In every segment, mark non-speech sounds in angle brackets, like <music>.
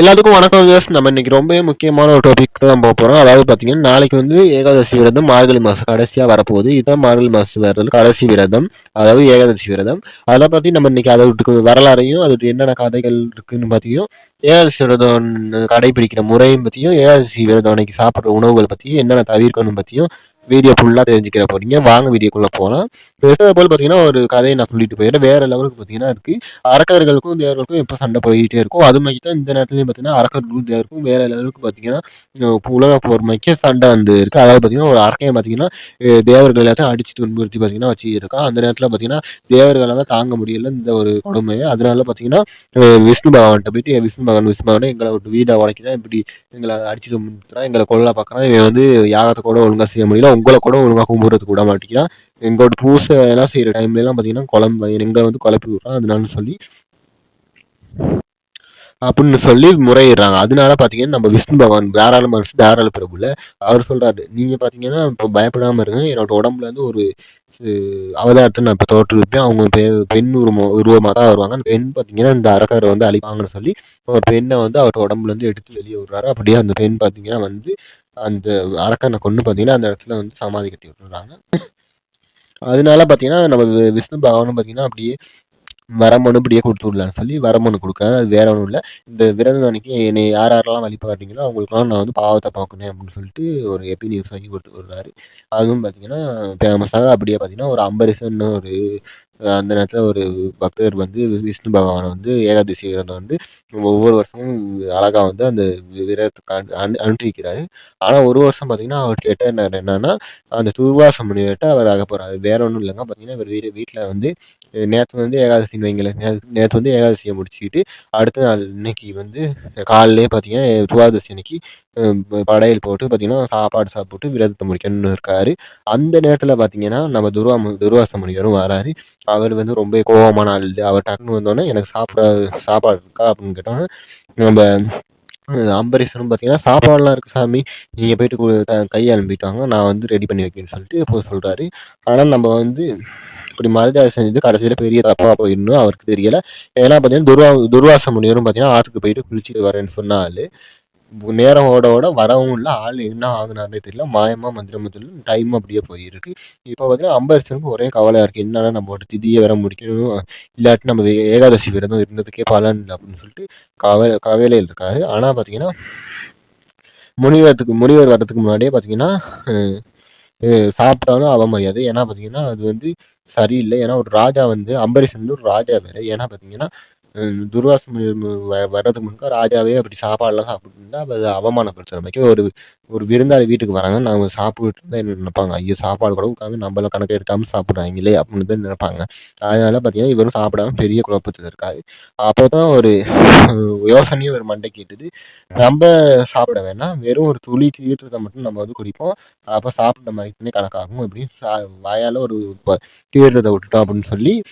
எல்லாத்துக்கும் வணக்கம் வியூவர்ஸ். நம்ம இன்னைக்கு ரொம்பவே முக்கியமான ஒரு டாபிக் தான் போக போகிறோம் அதாவது பார்த்தீங்கன்னா நாளைக்கு வந்து ஏகாதசி விரதம் மார்கழி மாதம் கடைசியாக வரப்போகுது. இதுதான் மார்கழி மாதம் வரது கடைசி விரதம் அதாவது ஏகாதசி விரதம். அதெல்லாம் பற்றி நம்ம இன்னைக்கு அதோட வரலாறையும் அதோட என்னென்ன கதைகள் இருக்குன்னு பற்றியும் ஏகாதசி விரதம் கடைபிடிக்கிற முறையும் பற்றியும் ஏகாதசி விரதம் அன்னைக்கு சாப்பிட்ற உணவுகள் பற்றியும் என்னென்ன தவிர்க்கணும் பற்றியும் வீடியோ ஃபுல்லாக தெரிஞ்சுக்கிற போகிறீங்க வாங்க வீடியோக்குள்ளே போகலாம் பெருசாக போல் பார்த்தீங்கன்னா ஒரு கதையை நான் சொல்லிட்டு போயிடுறேன். வேறு லெவலுக்கு பார்த்தீங்கன்னா இருக்குது அரக்கர்களுக்கும் தேவர்களுக்கும் இப்போ சண்டை போயிட்டே இருக்கும். அது மாதிரி தான் இந்த நேரத்துலையும் பார்த்தீங்கன்னா அரக்கர்களுக்கும் தேவருக்கும் வேறு லெவலுக்கு பார்த்தீங்கன்னா உலக போர் மைக்க சண்டை வந்து இருக்குது அதாவது பார்த்தீங்கன்னா ஒரு அரக்கையை பார்த்தீங்கன்னா தேவர்கள் எல்லாத்தையும் அடிச்சு துன்புறுத்தி பார்த்தீங்கன்னா வச்சுருக்கான் அந்த நேரத்தில் பார்த்தீங்கன்னா தேவர்களால் தாங்க முடியல இந்த ஒரு கொடுமையை. அதனால பார்த்தீங்கன்னா விஷ்ணு பகவான்கிட்ட போயிட்டு விஷ்ணு பகவான் விஷ்ணு பகவான் எங்களை விட்டு வீடை உடைக்கிறான். இப்படி எங்களை அடித்து துன்புறுத்துறான். எங்களை கொள்ள பார்க்குறான் இவன் வந்து யாகத்தை கூட ஒழுங்கா செய்ய முடியல. உங்களை கூட ஒழுங்காக கும்பிட்றதுக்கு விட மாட்டேங்கிறான் எங்களோட பூசை எல்லாம் செய்கிற டைம்லலாம் பார்த்தீங்கன்னா குழம்பு எங்களை வந்து குழப்பி விட்றான் அதனால சொல்லி அப்படின்னு சொல்லி முறையிடுறாங்க. அதனால பார்த்தீங்கன்னா நம்ம விஷ்ணு பகவான் தாராள மனசு தாராள பிரபுல அவர் சொல்கிறாரு நீங்கள் பார்த்தீங்கன்னா இப்போ பயப்படாமல் இருங்க. என்னோட உடம்புல இருந்து ஒரு அவதாரத்தை நான் இப்போ தோற்றுவிப்பேன் அவங்க பெ- பெண் உருவ உருவமாக தான் வருவாங்க. அந்த பெண் பார்த்தீங்கன்னா இந்த அரக்கரை வந்து அழிப்பாங்கன்னு சொல்லி ஒரு பெண்ணை வந்து அவரோட உடம்புலேருந்து எடுத்து வெளியே விடுறாரு. அப்படியே அந்த பெண் பார்த்தீங்கன்னா வந்து அந்த அரக்கனை கொண்டு பார்த்தீங்கன்னா அந்த இடத்துல வந்து சமாதி கட்டி விட்டுறாங்க. <laughs> அதனால பார்த்தீங்கன்னா நம்ம வி- விஷ்ணு பகவானும் பார்த்தீங்கன்னா அப்படியே வரமனு இப்படியே கொடுத்து விடலான்னு சொல்லி வரமனு கொடுக்குறாரு. அது வேற ஒன்றும் இல்லை. இந்த விரதம் அன்னைக்கு என்னை யார் யாரெல்லாம் வழிபாடுறீங்களோ அவங்களுக்குலாம் நான் வந்து பாவத்தை பார்க்கணும் அப்படின்னு சொல்லிட்டு ஒரு எப்பி நியூஸ் வாங்கி கொடுத்து விடுறாரு. அதுவும் பார்த்தீங்கன்னா ஃபேமஸாக அப்படியே பார்த்தீங்கன்னா ஒரு அம்பரிசன்னு ஒரு அந்த நேரத்தில் ஒரு பக்தர் வந்து விஷ்ணு பகவானை வந்து ஏகாதசி விரதம் வந்து ஒவ்வொரு வருஷமும் அழகாக வந்து அந்த விரதத்துக்கு அனு அனு- அனுஷ்டிக்கிறாரு ஆனால் ஒரு வருஷம் பார்த்தீங்கன்னா அவர் கேட்ட என்ன- என்னன்னா அந்த துர்வாச முனிவர்கிட்ட அவர் ஆக போறாரு. வேற ஒன்றும் இல்லைங்க. பார்த்தீங்கன்னா இவர் வீடு வீட்டில் வந்து நேற்று வந்து ஏகாதசின்னு வைங்களேன். நேற்று வந்து ஏகாதசியை முடிச்சுக்கிட்டு அடுத்த நாள் இன்னைக்கு வந்து காலையிலே பார்த்தீங்கன்னா துவாதசி அன்னைக்கு படையல் போட்டு பார்த்தீங்கன்னா சாப்பாடு சாப்பிட்டு விரதத்தை முடிக்கணும்னு இருக்காரு. அந்த நேரத்தில் பார்த்தீங்கன்னா நம்ம துர்வா துர்வாச முனிவரும் வராரு. அவர் வந்து ரொம்ப கோவமான ஆள். அவர் டக்குன்னு வந்தோடனே எனக்கு சாப்பிட சாப்பாடு இருக்கா? அப்படின்னு கேட்டோன்னே நம்ம அஹ் பார்த்தீங்கன்னா சாப்பாடுலாம் இருக்கு சாமி. நீங்கள் போயிட்டு கையை அனுப்பிட்டு வாங்க. நான் வந்து ரெடி பண்ணி வைக்கணும்னு சொல்லிட்டு இப்போ சொல்கிறாரு ஆனால் நம்ம வந்து இப்படி மருதாவை செஞ்சது கடைசியில் பெரிய தப்பாக போயிடணும் அவருக்கு தெரியல. ஏன்னா பார்த்தீங்கன்னா துர்வா துர்வாச முனிவரும் பார்த்தீங்கன்னா ஆற்றுக்கு போயிட்டு குளிச்சுட்டு வரேன்னு சொன்ன ஆள் நேரம் ஓட ஓட வரவும் இல்லை ஆள் என்ன ஆகுனாருன்னே தெரியல. மாயமா மந்திரம் மந்திரம் டைம் அப்படியே போயிருக்கு. இப்போ பார்த்தீங்கன்னா அம்பரீஷனுக்கு ஒரே கவலையா இருக்கு. என்னன்னா நம்ம திதியை வேற முடிக்கணும். இல்லாட்டி நம்ம ஏகாதசி விரதம் இருந்ததுக்கே பலன் இல்லை அப்படின்னு சொல்லிட்டு கவலை கவலையில் இருக்காரு. ஆனா பார்த்தீங்கன்னா முனிவரத்துக்கு முனிவர் வர்றதுக்கு முன்னாடியே பார்த்தீங்கன்னா சாப்பிட்டாலும் அவ சாப்பிட்டாலும் அவமரியாதை. ஏன்னா பார்த்தீங்கன்னா அது வந்து சரியில்லை. ஏன்னா ஒரு ராஜா வந்து அம்பரீஷன் வந்து ஒரு ராஜா வேறு. ஏன்னா பார்த்தீங்கன்னா துர்வாச வ- வர்றதுக்கு முன்னாடி ராஜாவே அப்படி சாப்பாடுலாம் சாப்பிட்டுருந்தா அது அவமானப்படுத்துற மாதிரி ஒரு ஒரு விருந்தாளி வீட்டுக்கு வராங்க. நாங்கள் சாப்பிட்டு இருந்தா என்ன நினைப்பாங்க? ஐயோ சாப்பாடு கூட உட்காந்து நம்மள கணக்கு எடுக்காமல் சாப்பிட்றாங்களே அப்படின்னு தான் நினைப்பாங்க. அதனால பார்த்தீங்கன்னா இவரும் சாப்பிடாம பெரிய குழப்பத்தில் இருக்காரு. அப்போ தான் ஒரு யோசனையும் ஒரு மண்டை கேட்டுது. நம்ம சாப்பிட வேணாம். வெறும் ஒரு துளி தீர்த்தத்தை மட்டும் நம்ம வந்து குடிப்போம். அப்போ சாப்பிட்ட மாதிரி கணக்காகும் அப்படின்னு சா- ஒரு தீர்த்தத்தை விட்டுட்டோம் அப்படின்னு சொல்லி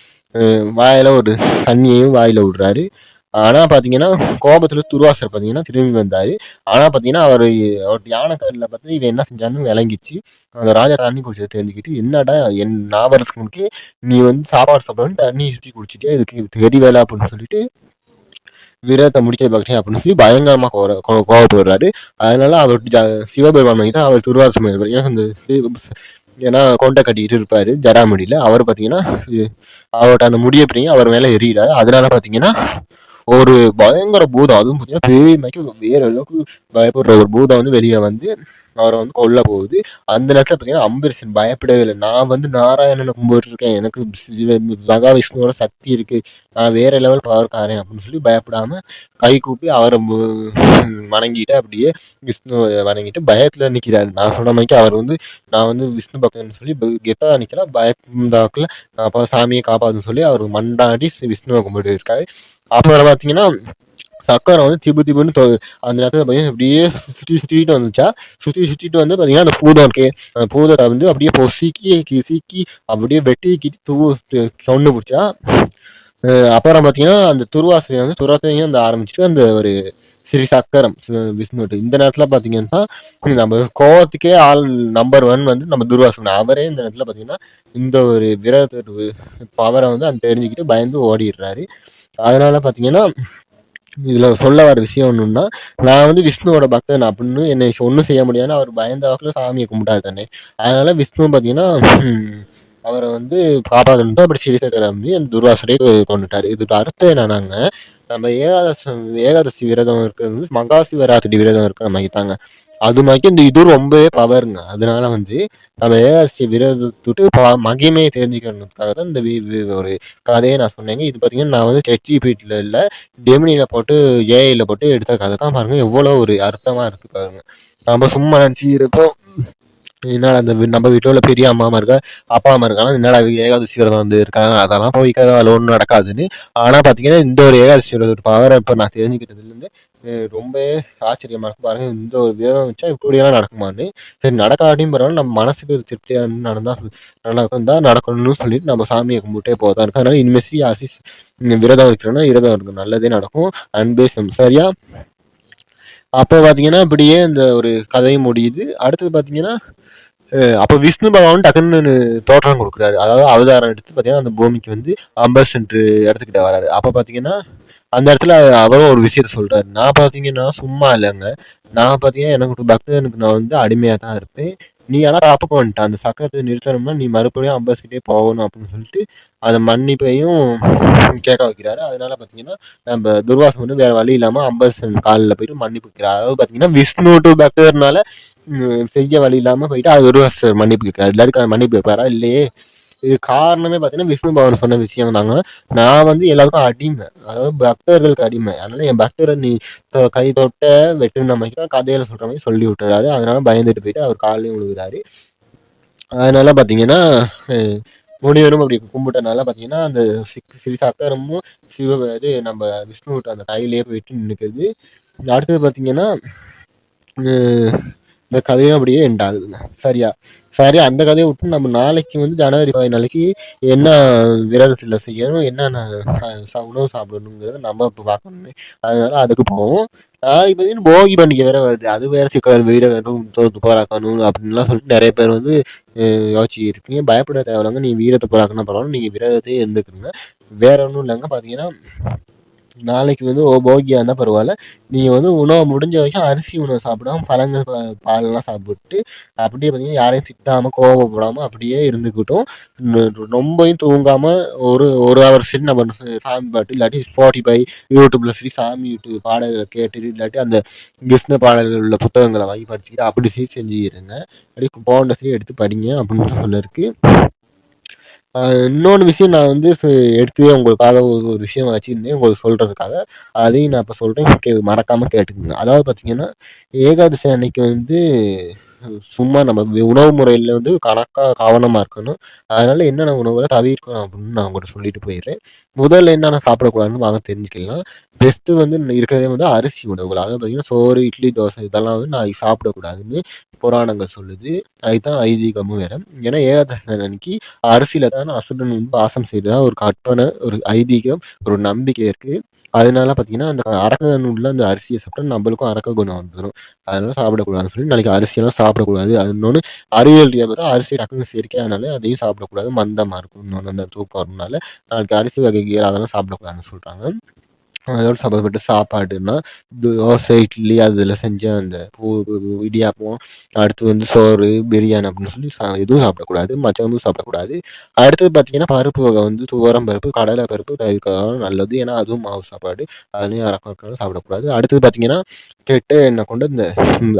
வாயில் ஒரு தண்ணியையும் வாயில விடுறாரு. ஆனா பாத்தீங்கன்னா கோபத்துல துருவாசர் பாத்தீங்கன்னா திரும்பி வந்தாரு. ஆனா பாத்தீங்கன்னா அவர் அவர் யானை கல்ல பார்த்து இவன் என்ன செஞ்சான்னு விளங்கிச்சு அந்த ராஜா தண்ணி குடிச்சதை தெரிஞ்சுக்கிட்டு என்னடா என் ஞாபகத்துக்கு முன்னாடி நீ வந்து சாப்பாடு சாப்பிடணும் தண்ணி சுற்றி குடிச்சிட்டே இதுக்கு தெரிய வேலை அப்படின்னு சொல்லிட்டு விரதத்தை முடிக்க பார்க்குறேன் அப்படின்னு சொல்லி பயங்கரமா கோர- கோ- கோவப்படுறாரு. அதனால அவர் ஜ- சிவபெருமான் மாதிரி தான் அவர் துருவாசம் ஏன்னா அந்த ஏன்னா கொண்டை கட்டிக்கிட்டு இருப்பாரு ஜடாமடியில அவர் பாத்தீங்கன்னா அவர்கிட்ட அந்த முடிய பிடிங்க அவர் மேல எறிகிறாரு அதனால பாத்தீங்கன்னா ஒரு பயங்கர பூதம். அதுவும் பாத்தீங்கன்னா பெரிய மாதிரி வேற அளவுக்கு பயப்படுற ஒரு பூதம் வந்து வெளியே வந்து அவரை வந்து கொல்ல போகுது அந்த நேரத்தில் பார்த்தீங்கன்னா அம்பரீஷன் பயப்படவே இல்லை. நான் வந்து நாராயணனை கும்பிட்டு இருக்கேன் எனக்கு மகாவிஷ்ணுவோட சக்தி இருக்கு. நான் வேற லெவல் பவர்காரன் அப்படின்னு சொல்லி பயப்படாம கை கூப்பி அவரை வணங்கிட்டு அப்படியே விஷ்ணுவை வணங்கிட்டு பயத்துல நிக்கிறாரு. நான் சொன்ன மாதிரி அவர் வந்து நான் வந்து விஷ்ணு பக்தன் சொல்லி கெத்தா நிக்கிறா பயந்தாக்குல அப்போ சாமியை காப்பாதுன்னு சொல்லி அவர் மண்டாடி விஷ்ணுவை கும்பிட்டு இருக்காரு அப்புறம் பார்த்தீங்கன்னா சக்கரை வந்து திபு திபுன்னு அந்த நேரத்தில் பார்த்தீங்கன்னா அப்படியே சுற்றி சுற்றிட்டு வந்துச்சா சுற்றி சுற்றிட்டு வந்து பார்த்தீங்கன்னா அந்த பூதம் இருக்கு. அந்த பூதத்தை வந்து அப்படியே பொசிக்கி கிசிக்கி அப்படியே வெட்டி கிட்டி தூ சவுண்டு பிடிச்சா அப்புறம் பார்த்தீங்கன்னா அந்த துருவாசிரியை வந்து துருவாசிரியை அந்த ஆரம்பிச்சுட்டு அந்த ஒரு ஸ்ரீ சக்கரம் விஷ்ணுட்டு. இந்த நேரத்தில் பார்த்தீங்கன்னா நம்ம கோவத்துக்கே ஆள் நம்பர் ஒன் வந்து நம்ம துர்வாசன். அவரே இந்த நேரத்தில் பார்த்தீங்கன்னா இந்த ஒரு விரத பவரை வந்து அந்த தெரிஞ்சுக்கிட்டு பயந்து ஓடிடுறாரு. அதனால பார்த்தீங்கன்னா இதுல சொல்ல வர விஷயம் ஒண்ணுன்னா, நான் வந்து விஷ்ணுவோட பக்தன் அப்படின்னு என்னை ஒன்றும் செய்ய முடியாதுன்னு அவர் பயந்த வாக்குல சாமியை கும்பிட்டாரு தானே! அதனால விஷ்ணு பார்த்தீங்கன்னா, அவரை வந்து காப்பாற்றணும் அப்படி சிவசேகர நம்பி அந்த துர்வாசரை கொண்டுட்டாரு இதுக்கு அர்த்தம் என்னன்னாங்க, நம்ம ஏகாதசி ஏகாதசி விரதம் இருக்கிறது வந்து மகா சிவராத்திரி விரதம் இருக்கிற மாதிரி தாங்க. அது மாதிரி இந்த இது ரொம்பவே பவருங்க. அதனால வந்து நம்ம ஏஆர்சி விரதத்த விட்டு ப தான் இந்த வி ஒரு கதையை நான் சொன்னேங்க. இது பார்த்தீங்கன்னா, நான் வந்து ChatGPTல இல்லை டெமினியில் போட்டு ஏஐயில் போட்டு எடுத்த கதை தான். பாருங்கள் எவ்வளோ ஒரு அர்த்தமாக இருக்குது பாருங்க. நம்ம சும்மா நினச்சுக்கிட்டு என்னடா இந்த நம்ம வீட்ல உள்ள பெரிய அம்மா இருக்கா, அப்பா, அம்மா இருக்காங்க. என்னடா ஏகாதசி விரதம் வந்து இருக்காங்க. அதெல்லாம் போய் அதில ஒன்றும் நடக்காதுன்னு. ஆனா பார்த்தீங்கன்னா, இந்த ஒரு ஏகாதசி விரதம் பவர இப்ப நான் தெரிஞ்சுக்கிட்டதுலேருந்து அ ரொம்பவே ஆச்சரியமா பாருங்க இந்த ஒரு விரதம் வச்சா இப்படியெல்லாம் நடக்குமான்னு. சரி நடக்காட்டியும் பரவாயில்ல நம்ம மனசுக்கு திருப்தியா நடந்தா தான் நடக்கணும்னு சொல்லிட்டு நம்ம சாமியை கும்பிட்டே போறதா இருக்கு. அதனால இனிமேசி யாராச்சும் விரதம் இருக்கிறோம்னா, விரதம் இருக்கும் நல்லதே நடக்கும். அன்பே சரியா? அப்போ பார்த்தீங்கன்னா, இப்படியே இந்த ஒரு கதை முடியுது. அடுத்தது பார்த்தீங்கன்னா, அப்ப விஷ்ணு பகவான் டக்குன்னு தோற்றம் கொடுக்குறாரு அதாவது அவதாரம் எடுத்து பார்த்தீங்கன்னா, அந்த பூமிக்கு வந்து 50 இடத்துக்கிட்ட வராரு. அப்ப பார்த்தீங்கன்னா, அந்த இடத்துல அவரும் ஒரு விஷயத்த சொல்றாரு. நான் பார்த்தீங்கன்னா, சும்மா இல்லைங்க நான் பார்த்தீங்கன்னா, எனக்கு ஒரு பக்தனுக்கு நான் வந்து அடிமையா தான் இருப்பேன். நீ ஆனால் தப்பு பண்ணிட்ட. அந்த சக்கரத்தை நிறுத்தணும்னா, நீ மறுபடியும் அம்பாசிட்டே போகணும் அப்படின்னு சொல்லிட்டு, அதை மன்னிப்பையும் கேட்க வைக்கிறாரு. அதனால பார்த்தீங்கன்னா, நம்ம துர்வாசம் வந்து வேற வழி இல்லாமல் 50 காலில் போயிட்டு மன்னிப்பு வைக்கிறார் அதாவது பார்த்தீங்கன்னா, விஷ்ணு டூ பக்தர்னால செய்ய வழி இல்லாமல் போயிட்டு அது துர்வாசர் மன்னிப்பு விக்கிறார் எல்லாருக்கும் அதை மன்னிப்பு வைப்பாரா இல்லையே! இது காரணமே பார்த்தீங்கன்னா, விஷ்ணு பவன் சொன்ன விஷயம் தாங்க. நான் வந்து எல்லாருக்கும் அடிமை. அதாவது பக்தர்களுக்கு அடிமை. அதனால என் பக்தரை நீ தொ கை தொட்ட வெட்டுன நம்ம கதையில சொல்ற மாதிரி சொல்லி விட்டுறாரு. அதனால பயந்துட்டு போயிட்டு அவர் காலையும் விழுகிறாரு அதனால பார்த்தீங்கன்னா, முனிவரும் அப்படி கும்பிட்டனால பார்த்தீங்கன்னா, அந்த சிக் ஸ்ரீ சக்கரமும் சிவ இது நம்ம விஷ்ணுவிட்ட அந்த கையிலேயே போயிட்டு நின்னுக்குது. அடுத்தது பார்த்தீங்கன்னா, இந்த கதையும் அப்படியே எண்ட் ஆகுதுங்க. சரியா? சரி அந்த கதையை விட்டு நம்ம நாளைக்கு வந்து ஜனவரி 14 என்ன விரதத்தில் செய்யணும், என்னென்ன உணவு சாப்பிடணுங்கிறத நம்ம இப்போ பார்க்கணுமே. அதனால அதுக்கு போவோம். இப்போ பார்த்தீங்கன்னா, போகி பண்டிகை வேற வருது. அது வேற சிக்கல் வீட வேணும் தோ போராக்கணும் அப்படின்லாம் சொல்லிட்டு நிறைய பேர் வந்து யோசிச்சு இருக்கீங்க. பயப்பட தேவையில்லங்க. நீங்கள் வீரத்தை துப்புரவாக்குனா பரவாயில்ல நீங்கள் விரதத்தையே இருந்துக்குங்க. வேற ஒன்றும் இல்லைங்க பார்த்தீங்கன்னா, நாளைக்கு வந்து ஓ போகியா இருந்தால் பரவாயில்ல. நீங்க வந்து உணவு முடிஞ்ச வரைக்கும் அரிசி உணவு சாப்பிடாம பழங்கள், பாலெல்லாம் சாப்பிட்டு, அப்படியே பார்த்தீங்கன்னா, யாரையும் திட்டாம, கோவப்படாம அப்படியே இருந்துக்கிட்டும். ரொம்பையும் தூங்காமல் தூங்காம ஒரு 1 ஹவர் சரி நம்ம சாமி பாட்டு இல்லாட்டி ஸ்பாட்டிஃபை யூடியூப்பில் சரி சாமி யூடியூப் பாடல்களை கேட்டுட்டு, இல்லாட்டி அந்த கிருஷ்ண பாடல்கள் உள்ள புத்தகங்களை வாங்கி படிச்சுக்கிட்டு அப்படி சரி செஞ்சுக்கிறேங்க அப்படியே போன்ல சரி எடுத்து படிங்க அப்படின்னு சொல்லிருக்கு. இன்னொன்று விஷயம் நான் வந்து எடுத்து உங்களுக்காக ஒரு ஒரு விஷயம் வச்சுருந்தேன் உங்களுக்கு சொல்கிறதுக்காக அதையும் நான் இப்போ சொல்கிறேன் கே மறக்காமல் கேட்டுக்கோங்க. அதாவது பார்த்தீங்கன்னா, ஏகாதசி அன்னைக்கு வந்து சும்மா நம்ம உணவு முறையில் வந்து கணக்காக கவனமாக இருக்கணும். அதனால என்னென்ன உணவுகளை தவிர்க்கணும் அப்படின்னு நான் உங்கள்ட்ட சொல்லிட்டு போயிடுறேன். முதல்ல என்னென்ன சாப்பிடக்கூடாதுன்னு வாங்க தெரிஞ்சுக்கலாம். பெஸ்ட்டு வந்து இருக்கிறதே வந்து அரிசி உணவுகள். அதாவது பார்த்தீங்கன்னா, சோறு, இட்லி, தோசை இதெல்லாம் வந்து நான் சாப்பிடக்கூடாதுன்னு புராணங்கள் சொல்லுது. அதுதான் ஐதீகமும் வேற. ஏன்னா ஏகாதசி அன்னைக்கு அரிசியில் தான் அசுரன் வந்து வாசம் செய்றதா ஒரு கற்பனை, ஒரு ஐதீகம், ஒரு நம்பிக்கை இருக்குது அதனால பார்த்தீங்கன்னா, அந்த அரக்கன் உள்ள அந்த அரிசியை சாப்பிட்டா நம்மளுக்கும் அரக்க குணம் வந்துடும் அதனால சாப்பிடக்கூடாதுன்னு சொல்லி நாளைக்கு அரிசியெல்லாம் சாப்பிடக்கூடாது. அது இன்னொன்று அறிவியல் பார்த்தா அரிசி டக்குனு செரிக்காதனால அதையும் சாப்பிடக்கூடாது. மந்தமாக இருக்கும். இன்னொன்று அந்த தூக்கம் வரனால. நாளைக்கு அரிசி வகைகள் அதெல்லாம் சாப்பிடக்கூடாதுன்னு சொல்கிறாங்க அதோட சம்மந்தப்பட்ட சாப்பாடுன்னா, தோசை, இட்லி அதில் செஞ்ச அந்த பூ இடியாப்பம், அடுத்து வந்து சோறு, பிரியாணி அப்படின்னு சொல்லி சா எதுவும் சாப்பிடக்கூடாது. மச்சமும் சாப்பிடக்கூடாது. அடுத்தது பார்த்தீங்கன்னா, பருப்பு வகை வந்து துவரம் பருப்பு, கடலை பருப்பு தவிர்க்கிறதாலும் நல்லது. ஏன்னா அதுவும் மாவு சாப்பாடு. அதுலயும் அரக்கம் சாப்பிடக்கூடாது. அடுத்தது பார்த்தீங்கன்னா, கெட்ட எண்ணெய் கொண்டு இந்த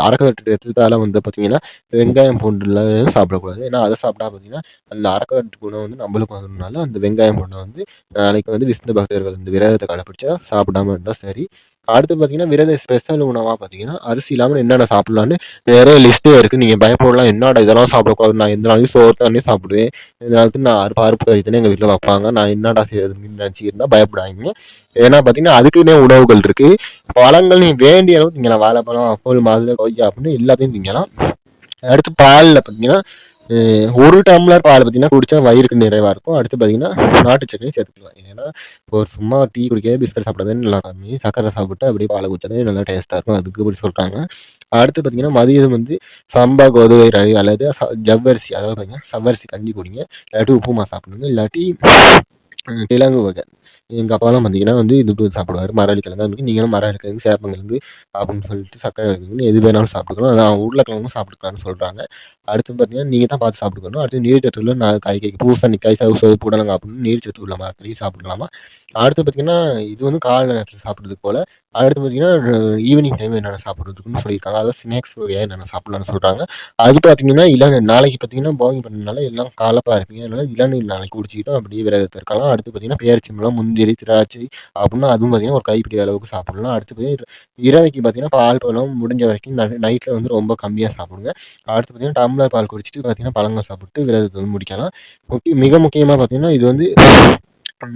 அரக்கர் எடுத்ததால வந்து பார்த்தீங்கன்னா, வெங்காயம், பூண்டுலாம் சாப்பிடக்கூடாது. ஏன்னா அதை சாப்பிட்டா பார்த்தீங்கன்னா, அந்த அரக்கட்டு குணம் வந்து நம்மளுக்கு வந்ததுனால அந்த வெங்காயம், பூண்டை வந்து நாளைக்கு வந்து விஷ்ணு பக்தர்கள் இந்த விரதத்தை கடைப்பிடிச்சா சாப்பிடாம இருந்தால் சரி. அடுத்து பார்த்தீங்கன்னா, விரத ஸ்பெஷல் உணவாக பார்த்தீங்கன்னா, அரிசி இல்லாமல் என்னென்ன சாப்பிடலான்னு நிறைய லிஸ்ட்டே இருக்குது நீங்கள் பயப்படலாம். என்னடா இதெல்லாம் சாப்பிடக்கூடாது. நான் எந்த நாளைக்கும் சோறு தண்ணி சாப்பிடுவேன். இந்த நாளுக்கு நான் அறுப்பு அறுப்பு தானே எங்கள் வீட்டில் வைப்பாங்க. நான் என்னடா செய்றதுன்னு இருந்தால் பயப்படாதீங்க. ஏன்னா பார்த்தீங்கன்னா, அதுக்குன்னே உணவுகள் இருக்குது பழங்கள் நீ வேண்டிய அளவு திங்கலாம். வாழைப்பழம், அப்போ மாதுளை, கொய்யா அப்படின்னு எல்லாத்தையும் திங்கலாம். அடுத்து பாலில் பார்த்தீங்கன்னா, ஒரு டம்ளர் பால் பார்த்தீங்கன்னா, குடிச்சா வயிறுக்கு நிறைவா இருக்கும். அடுத்து பார்த்தீங்கன்னா, நாட்டு சர்க்கரையும் சேர்த்துக்கலாம். ஏன்னா, ஒரு சும்மா டீ குடிக்கவே பிஸ்கட் சாப்பிடாதே நல்லா கம்மி. சக்கரை சாப்பிட்டு அப்படியே பாலை குடிச்சாலே நல்லா டேஸ்ட்டாக இருக்கும். அதுக்கு இப்படி சொல்கிறாங்க அடுத்து பார்த்தீங்கன்னா, மதியம் வந்து சம்பா, கோதுமை, ரவி அல்லது ஜவ்வரிசி அதாவது பார்த்தீங்கன்னா, சவ்வரிசி கஞ்சி குடிங்க. இல்லாட்டி உப்புமா சாப்பிடுங்க. இல்லாட்டி கிழங்கு வகை. எங்கள் அப்பாலாம் பார்த்தீங்கன்னா வந்து இது சாப்பிடுவார். மரவள்ளிக்கிழங்கு அதுக்கு நீங்களும் மரவள்ளிக்கிழங்கு சேப்பங்கிழங்கு அப்படின்னு சொல்லிட்டு சக்கரை கிழங்கு எது வேணாலும் சாப்பிட்டுக்கணும் அதான் உருளைக்கிழங்கும் சாப்பிட்டுக்கலாம்னு சொல்கிறாங்க அடுத்து பார்த்தீங்கன்னா நீங்கள் தான் பார்த்து சாப்பிட்டுக்கணும். அடுத்து நீர் உள்ள நான் காய்கறி பூசணிக்காய் சவு சவு புடலங்க அப்படின்னு நீர்ச்சத்து உள்ள மரக்கறி சாப்பிடலாமா? அடுத்து பார்த்தீங்கன்னா இது வந்து காலை நேரத்தில் சாப்பிட்றது போல். அடுத்து பார்த்தீங்கன்னா ஈவினிங் டைம் என்னென்ன சாப்பிட்றதுக்குன்னு சொல்லியிருக்காங்க. அதாவது ஸ்நாக்ஸ் வகையாக என்னென்ன சாப்பிட்லான்னு சொல்கிறாங்க அது பார்த்தீங்கன்னா இளநீர் நாளைக்கு பார்த்தீங்கன்னா போகிங் பண்ணனால எல்லாம் காலப்பாக இருப்பீங்க. அதனால இளநீர் நாளைக்கு குடிச்சிக்கிட்டோம். அப்படியே விரதத்தை இருக்கலாம். அடுத்து பார்த்தீங்கன்னா பேரிச்சம்பழம் முந்திரி திராட்சை அப்படின்னா அதுவும் பார்த்தீங்கன்னா ஒரு கைப்பிடி அளவுக்கு சாப்பிடலாம். அடுத்து பார்த்தீங்கன்னா இரவைக்கு பார்த்தீங்கன்னா பால் பழம் முடிஞ்ச வரைக்கும் நைட்டில் வந்து ரொம்ப கம்மியாக சாப்பிடுங்க. அடுத்து பார்த்தீங்கன்னா டம்ளர் பால் குடிச்சிட்டு பார்த்தீங்கன்னா பழங்கள் சாப்பிட்டு விரதத்தை வந்து முடிக்கலாம். முக்கிய மிக முக்கியமாக பார்த்தீங்கன்னா இது வந்து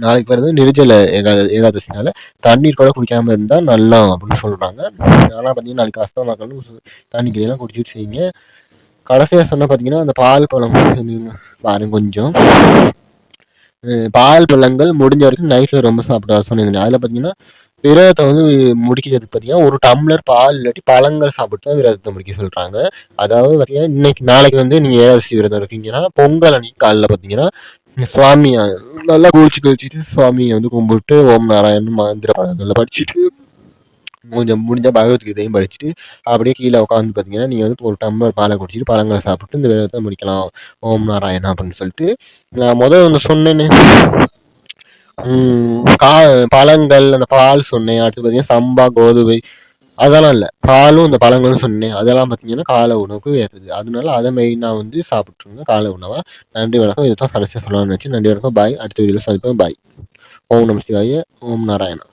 நாளைக்கு வருது நிர்ஜல ஏதாவது ஏகாதசினால தண்ணீர் கூட குடிக்காமல் இருந்தால் நல்லா அப்படின்னு சொல்கிறாங்க ஆனால் பார்த்தீங்கன்னா நாளைக்கு அஸ்தமாக்கணும் தண்ணி கிளியெல்லாம் குடிச்சிட்டு செய்யுங்க. கடைசியாக சொன்னால் பார்த்தீங்கன்னா அந்த பால் பழம் பாருங்க கொஞ்சம். பால் பழங்கள் முடிஞ்ச வரைக்கும் நைட்டில் ரொம்ப சாப்பிட சொன்னிருந்தேன் அதில் பார்த்தீங்கன்னா விரதத்தை வந்து முடிக்கிறதுக்கு பார்த்தீங்கன்னா ஒரு டம்ளர் பால் இல்லாட்டி பழங்கள் சாப்பிட்டு தான் விரதத்தை முடிக்க சொல்கிறாங்க அதாவது பார்த்தீங்கன்னா இன்னைக்கு நாளைக்கு வந்து நீங்கள் ஏகாதசி விரதம் இருக்கீங்கன்னா பொங்கல் அன்னைக்கு காலைல பார்த்தீங்கன்னா சுவாமியை நல்லா குளிச்சு குளிச்சுட்டு சுவாமியை வந்து கும்பிட்டு ஓம் நாராயணன் மந்திர பழங்களை படிச்சுட்டு கொஞ்சம் முடிஞ்சால் பகவத்கீதையும் படிச்சுட்டு அப்படியே கீழே உட்காந்து பார்த்தீங்கன்னா நீங்கள் வந்து ஒரு டம்ளர் பாலை குடிச்சிட்டு பழங்களை சாப்பிட்டு இந்த விரதத்தை முடிக்கலாம். ஓம் நாராயணா அப்படின்னு சொல்லிட்டு நான் முதல் ஒன்று சொன்னேன்னு கா பழங்கள் அந்த பால் சொன்னேன். அடுத்து பார்த்தீங்கன்னா சம்பா கோதுமை அதெல்லாம் இல்லை. பாலும் இந்த பழங்களும் சொன்னேன். அதெல்லாம் பார்த்தீங்கன்னா காலை உணவுக்கு ஏற்றுது. அதனால அதை மெயினாக வந்து சாப்பிட்ருங்க காலை உணவாக நன்றி வணக்கம். இதை தான் கடைசியாக சொல்லலாம்னு வச்சு நன்றி வணக்கம். பாய் அடுத்த வீடியோவில் சந்திப்பேன் பாய் ஓம் நம சிவாய. ஓம் நாராயணா.